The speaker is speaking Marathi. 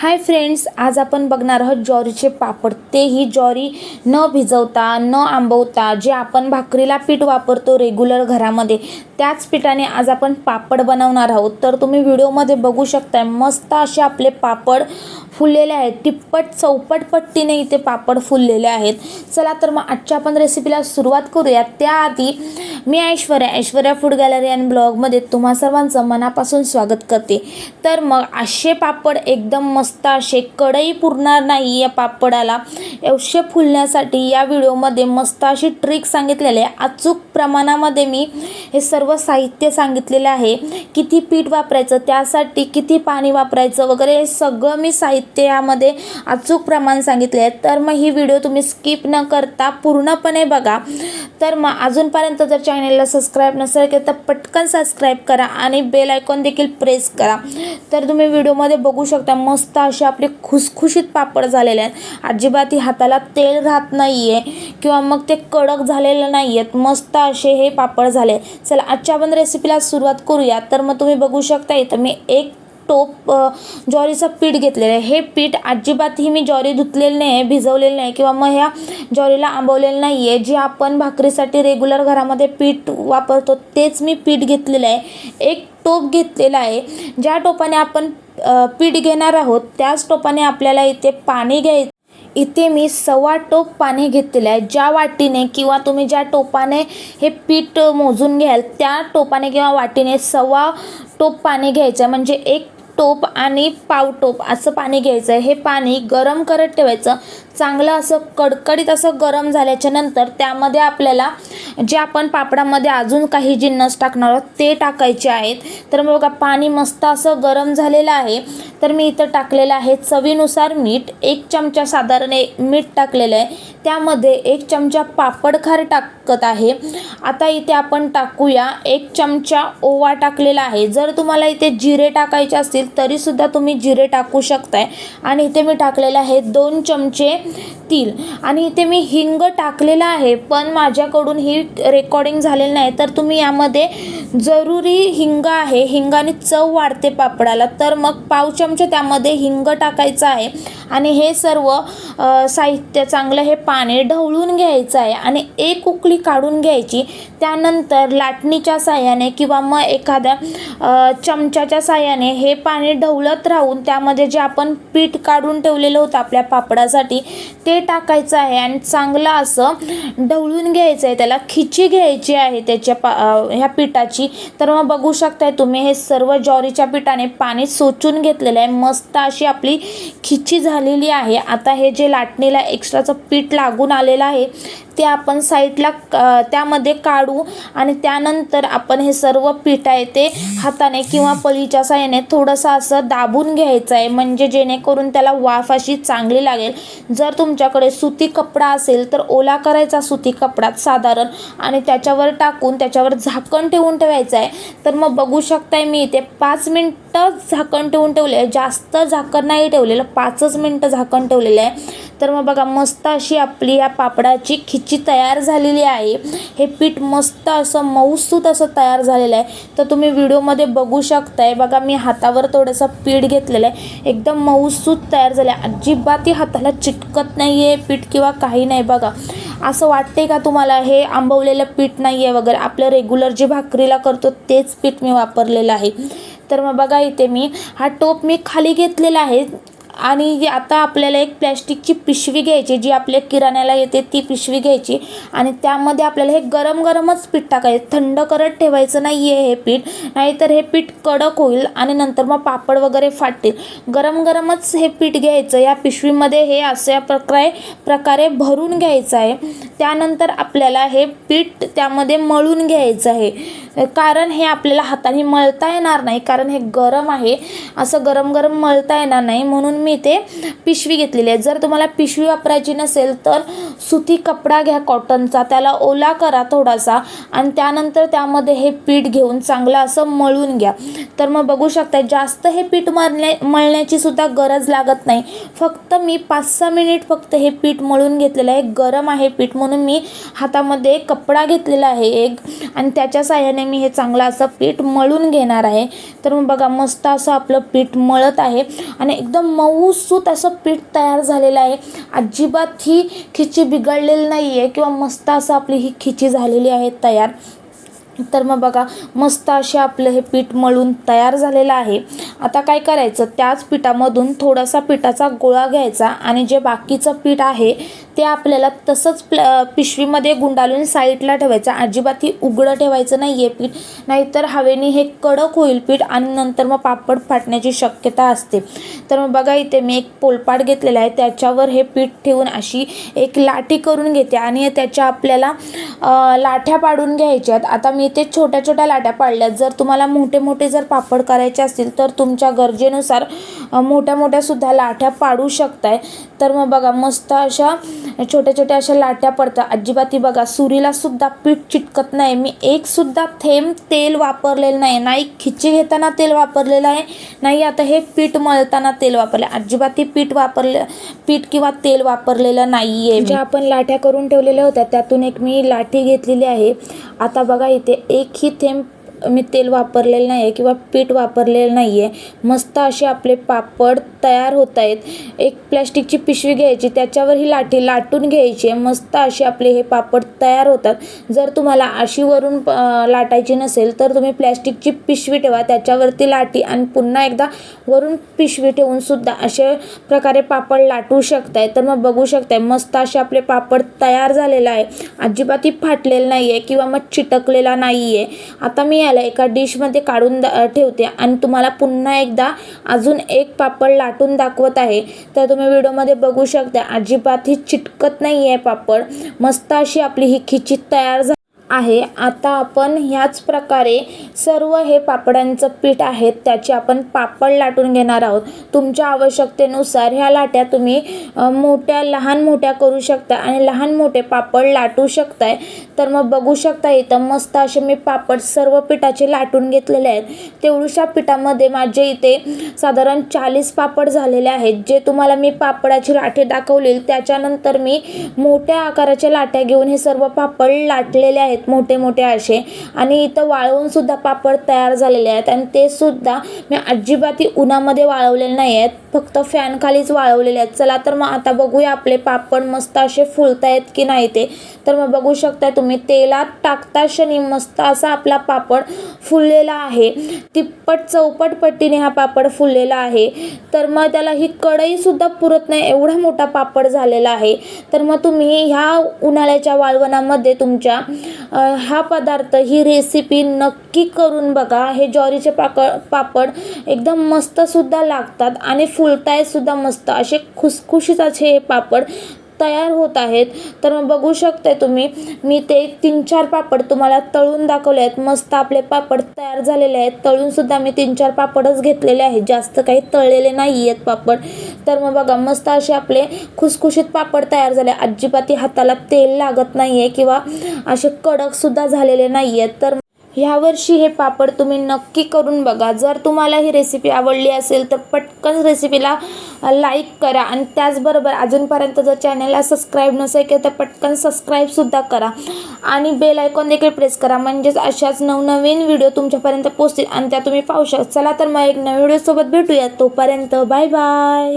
हाय फ्रेंड्स आज आपण बघणार आहोत ज्वारीचे पापड. तेही ज्वारी न भिजवता न आंबवता जे आपण भाकरीला पीठ वापरतो रेग्युलर घरामध्ये त्याच पिठाने आज आपण पापड बनवणार आहोत. तर तुम्ही व्हिडिओमध्ये बघू शकताय मस्त असे आपले पापड फुललेले आहेत. तिप्पट चौपट पट्टीने इथे पापड फुललेले आहेत. चला तर मग आजच्या आपण रेसिपीला सुरुवात करूया. त्याआधी मी Aishwarya Aishwarya food gallery and ब्लॉगमध्ये तुम्हा सर्वांचं मनापासून स्वागत करते. तर मग असे पापड एकदम मस्त असे कढई पुरणार नाही या पापडाला. एवशे फुलण्यासाठी या व्हिडिओमध्ये मस्त अशी ट्रिक सांगितलेली आहे. अचूक प्रमाणामध्ये मी हे सर्व साहित्य सांगितलेलं आहे. किती पीठ वापरायचं त्यासाठी किती पाणी वापरायचं वगैरे हे सगळं मी साहित्य यामध्ये अचूक प्रमाण सांगितले आहे. तर मग ही व्हिडिओ तुम्ही स्किप न करता पूर्णपणे बघा. तर मग अजूनपर्यंत जर चॅनलला सबस्क्राईब नसेल केलं तर पटकन सबस्क्राईब करा आणि बेल आयकॉन देखील प्रेस करा. तर तुम्ही व्हिडिओमध्ये बघू शकता मस्त अशी आपली खुसखुशीत पापड झालेले आहेत. अजिबात ही हाताला तेल राहत नाही आहे किंवा मग ते कडक झालेलं नाही आहेत मस्त असे हे पापड झाले. चला आजच्या आपण रेसिपीला सुरुवात करूया. तर मग तुम्ही बघू शकता इथं मी एक टोप ज्वारीचं पीठ घेतलेलं आहे. हे पीठ अजिबातही मी ज्वारी धुतलेलं नाही आहे भिजवलेलं नाही किंवा मग ह्या ज्वारीला आंबवलेलं नाही आहे जे आपण भाकरीसाठी रेग्युलर घरामध्ये पीठ वापरतो तेच मी पीठ घेतलेलं आहे. एक टोप घेतलेला आहे. ज्या टोपाने आपण पीठ घेणार आहोत त्याच टोपाने आपल्याला इथे पाणी घ्यायचं इथे मी सव्वा टोप पाणी घेतलेलं आहे ज्या वाटीने किंवा तुम्ही ज्या टोपाने हे पीठ मोजून घ्याल त्या टोपाने किंवा वाटीने सव्वा टोप पाणी घ्यायचं आहे. म्हणजे एक टोप आणि पाव टोप असं पाणी घ्यायचं. आहे हे पाणी गरम करत ठेवायचं. चांगलं असं कडकडीत असं गरम झाल्याच्यानंतर त्यामध्ये आपल्याला जे आपण पापडामध्ये अजून काही जिन्नस टाकणार आहोत ते टाकायचे आहेत. तर मग बघा पाणी मस्त असं गरम झालेलं आहे. तर मी इथं टाकलेलं आहे चवीनुसार मीठ. एक चमचा साधारण एक मीठ टाकलेलं आहे. त्यामध्ये एक चमचा पापड खार टाकत आहे. आता इथे आपण टाकूया. एक चमचा ओवा टाकलेला आहे. जर तुम्हाला इथे जिरे टाकायचे असतील तरीसुद्धा तुम्ही जिरे टाकू शकताय. आणि इथे मी टाकलेलं आहे दोन चमचे तीळ आणि इथे मी हिंग टाकलेलं आहे पण माझ्याकडून ही रेकॉर्डिंग झालेलं नाही. तर तुम्ही यामध्ये जरुरी हिंग आहे. हिंगाने चव वाढते पापडाला. तर मग पाव चमचे त्यामध्ये हिंग टाकायचं आहे. आणि हे सर्व साहित्य चांगलं हे पाणी ढवळून घ्यायचं आहे. आणि एक उकळी काढून घ्यायची. त्यानंतर लाटणीच्या साह्याने किंवा मग एखाद्या चमच्याच्या साह्याने हे पाणी ढवळत राहून त्यामध्ये जे आपण पीठ काढून ठेवलेलं होतं आपल्या पापडासाठी ते टाकायचं आहे आणि चांगलं असं ढवळून घ्यायचं आहे. त्याला खिची घ्यायची आहे त्याच्या पा ह्या पिठाची. तर मग बघू शकताय तुम्ही हे सर्व ज्वारीच्या पिठाने पाणी सोचून घेतलेलं आहे. मस्त अशी आपली खिची झालेली आहे. आता हे जे लाटणीला एक्स्ट्राचं पीठ लागून आलेलं आहे ते आपण साईडला त्यामध्ये काढू आणि त्यानंतर आपण हे सर्व पीठ आहे ते हाताने किंवा पलीच्या साह्याने थोडंसं असं दाबून घ्यायचं आहे. म्हणजे जेणेकरून त्याला वाफ अशी चांगली लागेल. जर तुमच्या तुमच्याकडे सुती कपडा असेल तर ओला करायचा सुती कपडा साधारण आणि त्याच्यावर टाकून त्याच्यावर झाकण ठेवून ठेवायचं आहे. तर मग बघू शकताय मी इथे पाच मिनटं झाकण ठेवून ठेवले आहे. जास्त झाकण नाही ठेवलेलं पाचच मिनटं झाकण ठेवलेलं आहे. तर मग बघा मस्त अशी आपली या पापडाची खिची तयार झालेली आहे. हे पीठ मस्त असं मऊसूत असं तयार झालेलं आहे. तर तुम्ही व्हिडिओमध्ये बघू शकताय. बघा मी हातावर थोडंसं पीठ घेतलेलं आहे. एकदम मऊसूत तयार झालं. आहे अजिबात हाताला चिटकत नाही. आहे पीठ किंवा काही नाही. बघा असं वाटते का तुम्हाला हे आंबवलेलं पीठ नाही आहे वगैरे? आपलं रेग्युलर जे भाकरीला करतो तेच पीठ मी वापरलेलं आहे. तर मग बघा इथे मी हा टोप मी खाली घेतलेला आहे. आणि आता आपल्याला एक प्लॅस्टिकची पिशवी घ्यायची जी आपल्या किराण्याला येते ती पिशवी घ्यायची आणि त्यामध्ये आपल्याला हे गरम गरमच पीठ टाकायचं. थंड करत ठेवायचं नाही आहे हे पीठ नाहीतर हे पीठ कडक होईल आणि नंतर मग पापड वगैरे फाटतील. गरम गरमच हे पीठ घ्यायचं. या पिशवीमध्ये हे अशा प्रकारे प्रकारे भरून घ्यायचं आहे. त्यानंतर आपल्याला हे पीठ त्यामध्ये मळून घ्यायचं आहे. कारण हे आपल्याला हाताने मळता येणार नाही कारण हे गरम आहे. असं गरम गरम मळता येणार नाही. म्हणून मी ते पिशवी घेतलेली आहे. जर तुम्हाला पिशवी वापरायची नसेल तर सुती कपडा घ्या कॉटनचा त्याला ओला करा थोडासा आणि त्यानंतर त्यामध्ये हे पीठ घेऊन चांगलं असं मळून घ्या. तर मग बघू शकता जास्त हे पीठ मळण्या मळण्याची सुद्धा गरज लागत नाही. फक्त मी पाच सहा मिनिट फक्त हे पीठ मळून घेतलेलं आहे. गरम आहे पीठ म्हणून मी हातामध्ये कपडा घेतलेला आहे एक. आणि त्याच्या साह्याने मी हे चांगलं असं पीठ मळून घेणार आहे. तर मग बघा मस्त असं आपलं पीठ मळत आहे. आणि एकदम मऊसूत असं पीठ तयार झालेलं आहे. अजिबात ही खिची बिघडलेली नाही आहे किंवा मस्त असं आपली ही खिची झालेली आहे तयार. तर मग बघा मस्त असे आपलं हे पीठ मळून तयार झालेलं आहे. आता काय करायचं? त्याच पिठामधून थोडासा पिठाचा गोळा घ्यायचा आणि जे बाकीचं पीठ आहे ते आपल्याला तसंच प्ल पिशवीमध्ये गुंडाळून साईडला ठेवायचं. अजिबात ही उघडं ठेवायचं नाही आहे पीठ. नाहीतर हवेने हे कडक होईल पीठ आणि नंतर मग पापड फाटण्याची शक्यता असते. तर मग बघा इथे मी एक पोलपाट घेतलेला आहे. त्याच्यावर हे पीठ ठेवून अशी एक लाटी करून घेते आणि त्याच्या आपल्याला लाठ्या पाडून घ्यायच्या आहेत. आता मी इथे छोट्या छोट्या लाट्या पाडल्यात जर तुम्हाला मोठे मोठे जर पापड करायचे असतील तर तुमच्या गरजेनुसार मोठ्या मोठ्या सुद्धा लाठ्या पाडू शकताय. तर मग बघा मस्त अशा छोट्या छोट्या अशा लाट्या पडतात. अजिबात ही बघा सुरीला सुद्धा पीठ चिटकत नाही. मी एक सुद्धा थेंब तेल वापरलेलं नाही. नाही खिची घेताना तेल वापरलेलं आहे नाही आता हे पीठ मळताना तेल वापरले अजिबात ही पीठ वापरले पीठ किंवा तेल वापरलेलं नाही आहे ज्या आपण लाट्या करून ठेवलेल्या होत्या त्यातून एक मी लाठी घेतलेली आहे. आता बघा इथे एकही थेंब मी तेल वापरलेलं नाही आहे किंवा पीठ वापरलेलं नाही आहे मस्त असे आपले पापड तयार होत आहेत. एक प्लॅस्टिकची पिशवी घ्यायची त्याच्यावर ही लाठी लाटून घ्यायची आहे. मस्त असे आपले हे पापड तयार होतात. जर तुम्हाला अशी वरून लाटायची नसेल तर तुम्ही प्लॅस्टिकची पिशवी ठेवा त्याच्यावरती लाटी आणि पुन्हा एकदा वरून पिशवी ठेवूनसुद्धा असे अशा प्रकारे पापड लाटू शकताय. तर मग बघू शकताय मस्त असे आपले पापड तयार झालेलं आहे. अजिबात फाटलेलं नाही आहे किंवा मग चिटकलेला नाही आहे आता मी याला एका डिशमध्ये काढून दा- ठेवते. आणि तुम्हाला पुन्हा एकदा अजून एक पापड लाटून दाखवत आहे. तर तुम्ही व्हिडिओमध्ये बघू शकता अजिबात ही चिटकत नाही आहे पापड. मस्त अशी आपली ही खिचित तयार झा आहे. आता आपण ह्याच प्रकारे सर्व हे पापडांचं पीठ आहे त्याचे आपण पापड लाटून घेणार आहोत. तुमच्या आवश्यकतेनुसार ह्या लाट्या तुम्ही मोठ्या लहान मोठ्या करू शकता. आणि लहान मोठे पापड लाटू शकताय. तर मग बघू शकता इथं मस्त असे मी पापड सर्व पिठाचे लाटून घेतलेले आहेत. तेवढ्याशा पिठामध्ये माझे इथे साधारण चाळीस पापड झालेले आहेत. जे तुम्हाला मी पापडाची लाटे दाखवली त्याच्यानंतर मी मोठ्या आकाराच्या लाट्या घेऊन हे सर्व पापड लाटलेले आहेत मोठे मोठे असे. आणि इथं वाळवूनसुद्धा पापड तयार झालेले आहेत. आणि ते सुद्धा मी अजिबात उन्हामध्ये वाळवलेले नाही आहेत फक्त फॅनखालीच वाळवलेले आहेत. चला तर मग आता बघूया आपले पापड मस्त असे फुलतायत की नाही ते. तर मग बघू शकता तुम्ही तेलात टाकता क्षणी मस्त असा आपला पापड फुललेला आहे. तिप्पट चौपट पट्टीने हा पापड फुललेला आहे. तर मग त्याला ही कढईसुद्धा पुरत नाही एवढा मोठा पापड झालेला आहे. तर मग तुम्ही ह्या उन्हाळ्याच्या वाळवणामध्ये तुमच्या हा पदार्थ ही रेसिपी नक्की करून बघा. हे ज्वारीचे पाक पापड एकदम मस्तसुद्धा लागतात आणि फुलताय सुद्धा मस्त. असे खुसखुशीत असे हे पापड तयार होत आहेत. तर मग बघू शकते तुम्ही मी ते तीन चार पापड तुम्हाला तळून दाखवले आहेत. मस्त आपले पापड तयार झालेले आहेत. तळूनसुद्धा मी तीन चार पापडच घेतलेले आहेत. जास्त काही तळलेले नाही आहेत पापड. तर मग बघा मस्त असे आपले खुसखुशीत पापड तयार झाले. अजिबात हाताला तेल लागत नाही आहे किंवा असे कडकसुद्धा झालेले नाही आहेत तर ह्यावर्षी हे पापड तुम्ही नक्की करून बघा. जर तुम्हाला ही रेसिपी आवडली असेल तर पटकन रेसिपीला लाईक करा आणि त्याचबरोबर अजूनपर्यंत जर चॅनलला सबस्क्राईब नसेल केलं तर पटकन सबस्क्राईबसुद्धा करा. आणि बेल आयकॉन देखील प्रेस करा. म्हणजेच अशाच नवनवीन व्हिडिओ तुमच्यापर्यंत पोचतील आणि त्या तुम्ही पाहू शकता चला तर मग एक नवीन व्हिडिओसोबत भेटूया. तोपर्यंत बाय बाय